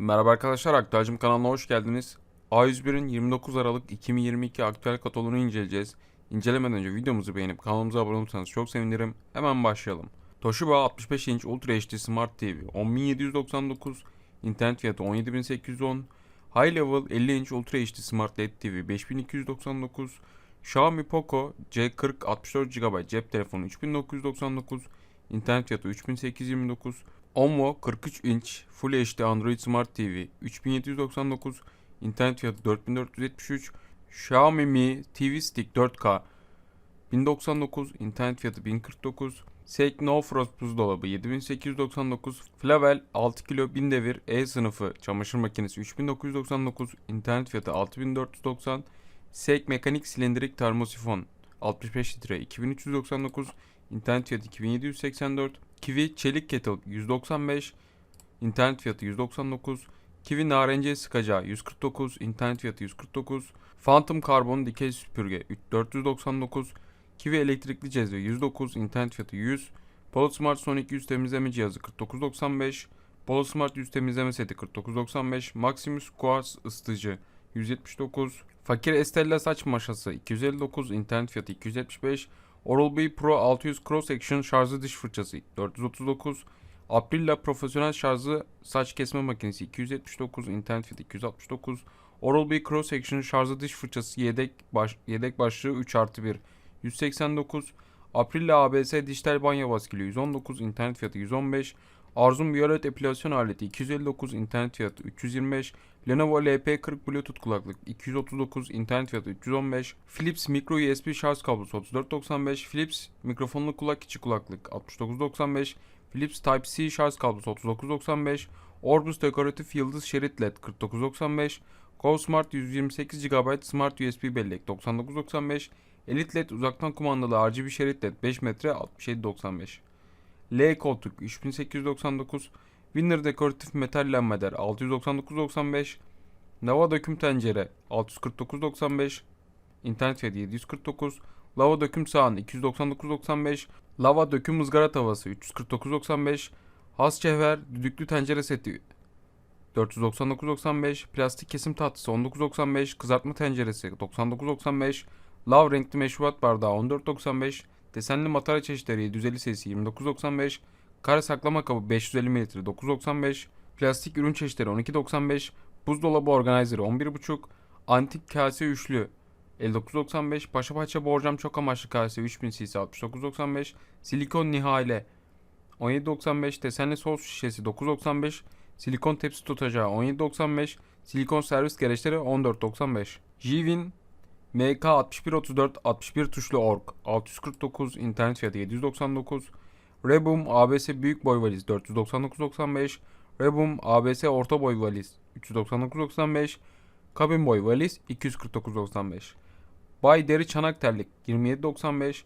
Merhaba arkadaşlar, Aktüelcim kanalına hoş geldiniz. A101'in 29 Aralık 2022 aktüel katalogunu inceleyeceğiz. İncelemeden önce videomuzu beğenip kanalımıza abone olursanız çok sevinirim. Hemen başlayalım. Toshiba 65 inç Ultra HD Smart TV 10.799, internet fiyatı 17.810, High Level 50 inç Ultra HD Smart LED TV 5299, Xiaomi Poco C40 64 GB cep telefonu 3999, internet fiyatı 3829, Onvo 43 inç Full HD Android Smart TV 3799 internet fiyatı 4473 Xiaomi Mi TV Stick 4K 1099 internet fiyatı 1049 Seik No Frost buzdolabı 7899 Flavel 6 kilo 1000 devir E sınıfı çamaşır makinesi 3999 internet fiyatı 6490 Seik mekanik silindirik termosifon 65 litre 2399 internet fiyatı 2784 Kiwi çelik kettle 195 internet fiyatı 199 Kiwi narenciye sıkacağı 149 internet fiyatı 149 Phantom karbon dikey süpürge 499 Kiwi elektrikli cezve 109 internet fiyatı 100 Polo Smart Sonic yüz temizleme cihazı 49.95 Polo Smart yüz temizleme seti 49.95 Maximus Quartz ısıtıcı 179 Fakir Estella saç maşası 259 internet fiyatı 275 Oral-B Pro 600 Cross Action şarjlı diş fırçası 439 Aprilla profesyonel şarjlı saç kesme makinesi 279 internet fiyatı 269 Oral-B Cross Action şarjlı diş fırçası yedek baş, yedek başlığı 3 artı 1 189 Aprilla ABS dijital banyo baskülü 119 internet fiyatı 115 Arzum Violet epilasyon aleti 259 internet fiyatı 325 Lenovo LP40 Bluetooth kulaklık 239 internet fiyatı 315 Philips micro USB şarj kablosu 3495 Philips mikrofonlu kulak içi kulaklık 6995 Philips Type-C şarj kablosu 3995 Orbus dekoratif yıldız şerit led 4995 GoSmart 128 GB Smart USB bellek 9995 Elite LED uzaktan kumandalı RGB şerit led 5 metre 6795 L koltuk 3899 Winner dekoratif metal lambader 699.95 Lava döküm tencere 649.95 İnternet fiyatı 749 Lava döküm sahan 299.95 Lava döküm ızgara tavası 349.95 Has cevher düdüklü tencere seti 499.95 Plastik kesim tatlısı 19.95 Kızartma tenceresi 99.95 Lav renkli meşrubat bardağı 14.95 Desenli matara çeşitleri 750 cc 29.95 Kare saklama kabı 550 ml 9.95 Plastik ürün çeşitleri 12.95 Buzdolabı organizeri 11.5 Antik kase üçlü 59.95 Paşa Paşa borcam çok amaçlı kase 3000 cc 69.95 Silikon nihale 17.95 Desenli sos şişesi 9.95 Silikon tepsi tutacağı 17.95 Silikon servis gereçleri 14.95 Jivin MK 6134 61 tuşlu org 649 internet fiyatı 799 Rebum ABS büyük boy valiz 499.95 Rebum ABS orta boy valiz 399.95 Kabin boy valiz 249.95 Bay deri çanak terlik 27.95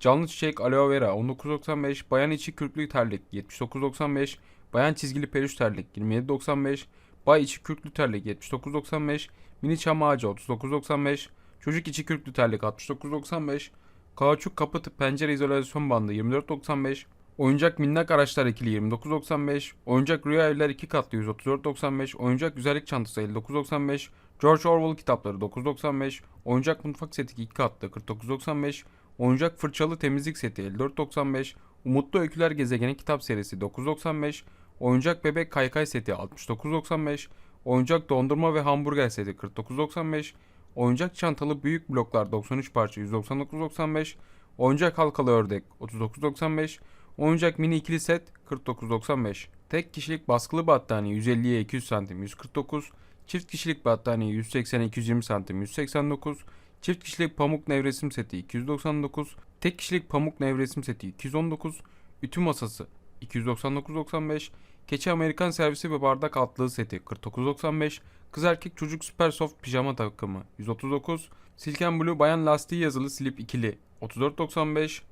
Canlı çiçek aloe vera 19.95 Bayan içi kürklü terlik 79.95 Bayan çizgili peluş terlik 27.95 Bay içi kürklü terlik 79.95 Mini çam ağacı 39.95 Çocuk içi kürklü terlik 69.95 Kauçuk kapı pencere izolasyon bandı 24.95 Oyuncak minnak araçlar ikili 29.95 Oyuncak rüya evler 2 katlı 134.95 Oyuncak güzellik çantası 59.95 George Orwell kitapları 9.95 Oyuncak mutfak seti 2 katlı 49.95 Oyuncak fırçalı temizlik seti 54.95 Umutlu Öyküler Gezegeni kitap serisi 9.95 Oyuncak bebek kaykay seti 69.95 Oyuncak dondurma ve hamburger seti 49.95 Oyuncak çantalı büyük bloklar 93 parça 199.95 Oyuncak halkalı ördek 39.95 Oyuncak mini ikili set 49.95 Tek kişilik baskılı battaniye 150'ye 200 cm 149 Çift kişilik battaniye 180'e 220 cm 189 Çift kişilik pamuk nevresim seti 299 Tek kişilik pamuk nevresim seti 219 Ütü masası 299.95 Keçi Amerikan servisi ve bardak altlığı seti 49.95 Kız erkek çocuk süper soft pijama takımı 139 Silken Blue bayan lastiği yazılı slip ikili 34.95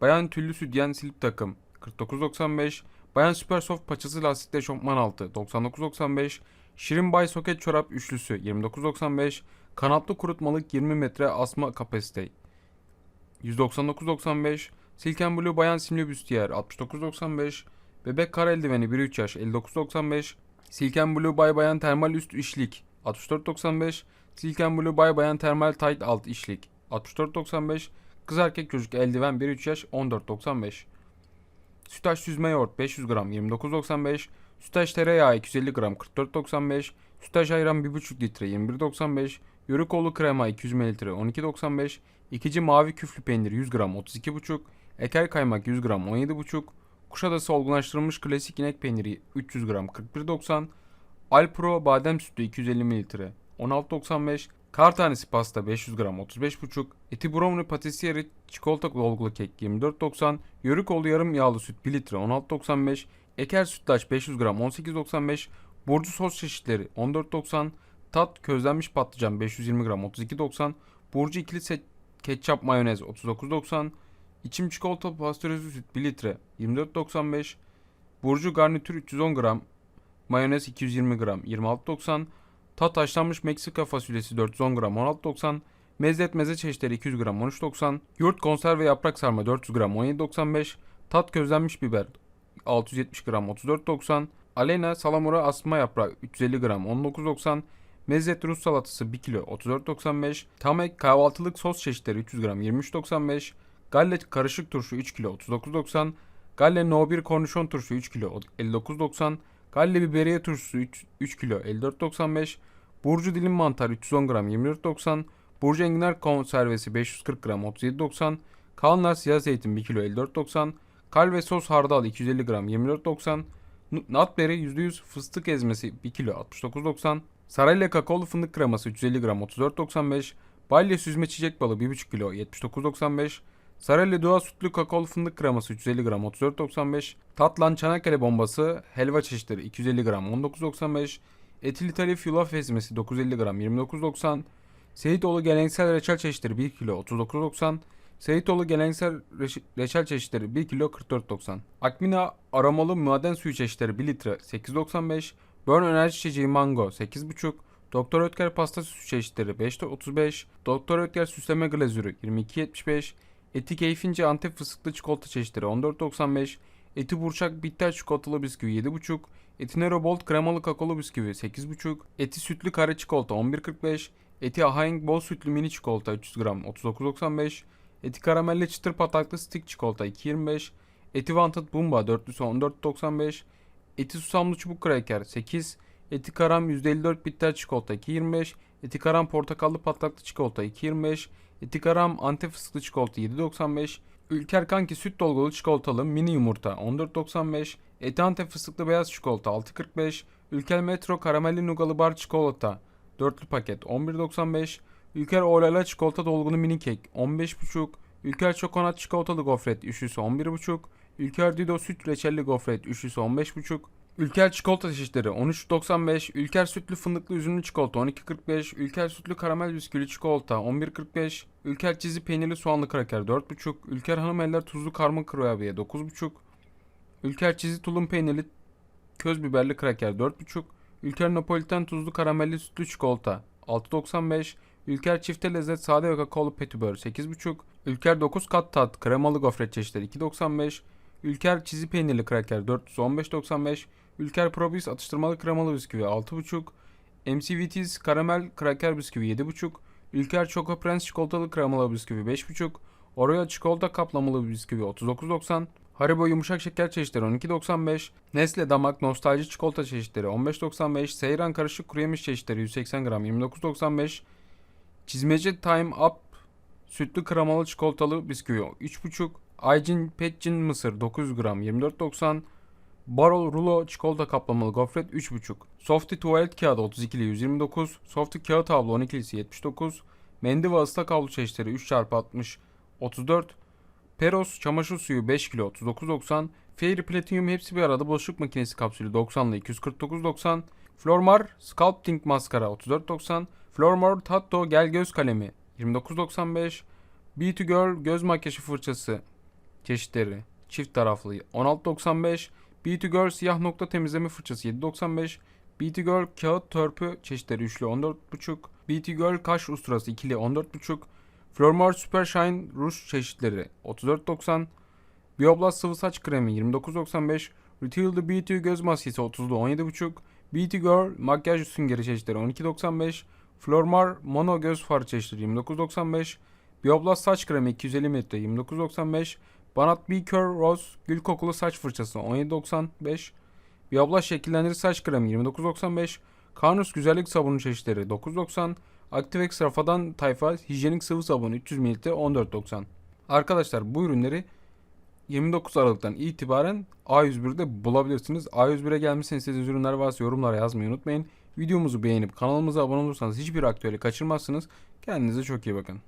Bayan tüllü sütyen slip takım 49.95 Bayan süper soft paçası lastikli eşofman altı 99.95 Şirin Bay soket çorap üçlüsü 29.95 Kanatlı kurutmalık 20 metre asma kapasite 199.95 Silken Blue bayan simli büstiyer 69.95 Bebek kar eldiveni 1-3 yaş 59.95 Silken Blue Bay Bayan Termal Üst İşlik 64.95 Silken Blue Bay Bayan Termal Tight Alt İşlik 64.95 Kız erkek çocuk eldiven 1-3 yaş 14.95 Sütaş süzme yoğurt 500 gram 29.95 Sütaş tereyağı 250 gram 44.95 Sütaş ayran 1.5 litre 21.95 Yörükoğlu krema 200 ml 12.95 İkici mavi küflü peynir 100 gram 32.5 Eker kaymak 100 gram 17.5 Kuşadası olgunlaştırılmış klasik inek peyniri 300 gram 41.90 Alpro badem sütü 250 ml 16.95 Kar tanesi pasta 500 gram 35.5 Eti brownie patissieri çikolata dolgulu kek 24.90 Yörükoğlu yarım yağlı süt 1 litre 16.95 Eker sütlaç 500 gram 18.95 Burcu sos çeşitleri 14.90 Tat közlenmiş patlıcan 520 gram 32.90 Burcu ikili set ketçap mayonez 39.90 İçim çikolata pastörize süt 1 litre 24.95 Burcu garnitür 310 gram Mayonez 220 gram 26.90 Tat haşlanmış Meksika fasulyesi 410 gram 16.90 Mezlet meze çeşitleri 200 gram 13.90 Yurt konserve yaprak sarma 400 gram 17.95 Tat közlenmiş biber 670 gram 34.90 Alena salamura asma yaprağı 350 gram 19.90 Mezzet Rus salatası 1 kilo 34.95 Tamek kahvaltılık sos çeşitleri 300 gram 23.95 Galle karışık turşu 3 kilo 39.90 Galle No 1 kornişon turşu 3 kilo 59.90 Galle biberiye turşusu 3, 3 kilo 54.95 Burcu dilim mantar 310 gram 24.90 Burcu enginar konservesi 540 gram 37.90 Kalnar siyah zeytin 1 kilo 54.90 Kalve sos hardal 250 gram 24.90 N- Nutberry %100 fıstık ezmesi 1 kilo 69.90 Sarayla kakaolu fındık kreması 350 gram 34.95 Balya süzme çiçek balı 1,5 kilo 79.95 Sarayla doğal sütlü kakaolu fındık kreması 350 gram 34.95 Tatlan Çanakkale bombası helva çeşitleri 250 gram 19.95 Etil talif yulaf ezmesi 950 gram 29.90 Seyitoğlu geleneksel reçel çeşitleri 1 kilo 39.90 Seyitoğlu geleneksel reç- reçel çeşitleri 1 kilo 44.90 Akmina aromalı maden suyu çeşitleri 1 litre 8.95 Burn enerji içeceği mango 8.5 Doktor Ötker pasta süsü çeşitleri 5.35 Doktor Ötker süsleme glazürü 22.75 Eti keyfince Antep fıstıklı çikolata çeşitleri 14.95 Eti burçak bitter çikolatalı bisküvi 7.5 Eti Nero Bold kremalı kakaolu bisküvi 8.5 Eti sütlü kare çikolata 11.45 Eti Ahaeng bol sütlü mini çikolata 300 gram 39.95 Eti karamelli çıtır pataklı stick çikolata 2.25 Eti Wanted Bumba dörtlüsü 14.95 Eti susamlı çubuk kraker 8 Eti karam %54 bitter çikolata 2.25 Eti karam portakallı patlaklı çikolata 2.25 Eti karam antep fıstıklı çikolata 7.95 Ülker Kanki süt dolgulu çikolatalı mini yumurta 14.95 Eti antep fıstıklı beyaz çikolata 6.45 Ülker Metro karamelli nugalı bar çikolata dörtlü paket 11.95 Ülker Olala çikolata dolgulu mini kek 15.5 Ülker Çokonat çikolatalı gofret üçlüsü 11.5 Ülker Dido süt reçelli gofret üçlüsü 15.5 Ülker çikolata çeşitleri 13.95, Ülker sütlü fındıklı üzümlü çikolata 12.45, Ülker sütlü karamel bisküvili çikolata 11.45, Ülker çizi peynirli soğanlı kraker 4.5, Ülker hanım eller tuzlu karma kurabiye 9.5, Ülker çizi tulum peynirli köz biberli kraker 4.5, Ülker napoliten tuzlu karamelli sütlü çikolata 6.95, Ülker çifte lezzet sade ve kakaolu petibör 8.5, Ülker 9 kat tat kremalı gofret çeşitleri 2.95, Ülker çizi peynirli kraker 415.95, Ülker Probis atıştırmalı kremalı bisküvi 6.5, MCVT's karamel kraker bisküvi 7.5, Ülker Choco Prens çikolatalı kremalı bisküvi 5.5, Oreo çikolata kaplamalı bisküvi 39.90, Haribo yumuşak şeker çeşitleri 12.95, Nestle damak nostalji çikolata çeşitleri 15.95, Seyran karışık kuru yemiş çeşitleri 180 gram 29.95, Çizmece Time Up sütlü kremalı çikolatalı bisküvi 3.5, Aycin Petcin mısır 900 gram 24.90, Barol Rulo çikolata kaplamalı gofret 3.5. Softy tuvalet kağıdı 32'li 129. Softy kağıt havlu 12'lisi 79. Mendil ve ıslak havlu çeşitleri 3x60 34. Peros çamaşır suyu 5 kilo 39.90. Fairy Platinum hepsi bir arada bulaşık makinesi kapsülü 90'lı 249.90. Flormar Sculpting maskara 34.90. Flormar Tatto gel göz kalemi 29.95. Beauty Girl göz makyajı fırçası çeşitleri çift taraflı 16.95. Beauty Girl siyah nokta temizleme fırçası 7.95. Beauty Girl kağıt törpü çeşitleri üçlü 14.5. Beauty Girl kaş usturası ikili 14.5. Flormar Super Shine ruj çeşitleri 34.90. Bioblast sıvı saç kremi 29.95. Retail The Beauty göz maskesi 30'lu 17.5. Beauty Girl makyaj süngeri çeşitleri 12.95. Flormar mono göz far çeşitleri 29.95. Bioblast saç kremi 250 ml 29.95. Banat B Curl Rose gül kokulu saç fırçası 17.95. Bioblast şekillendirici saç kremi 29.95. Karnus güzellik sabunu çeşitleri 9.90. Activex rafadan tayfa hijyenik sıvı sabunu 300 ml 14.90. Arkadaşlar bu ürünleri 29 Aralık'tan itibaren A101'de bulabilirsiniz. A101'e gelmişseniz istediğiniz ürünler varsa yorumlara yazmayı unutmayın. Videomuzu beğenip kanalımıza abone olursanız hiçbir aktüeli kaçırmazsınız. Kendinize çok iyi bakın.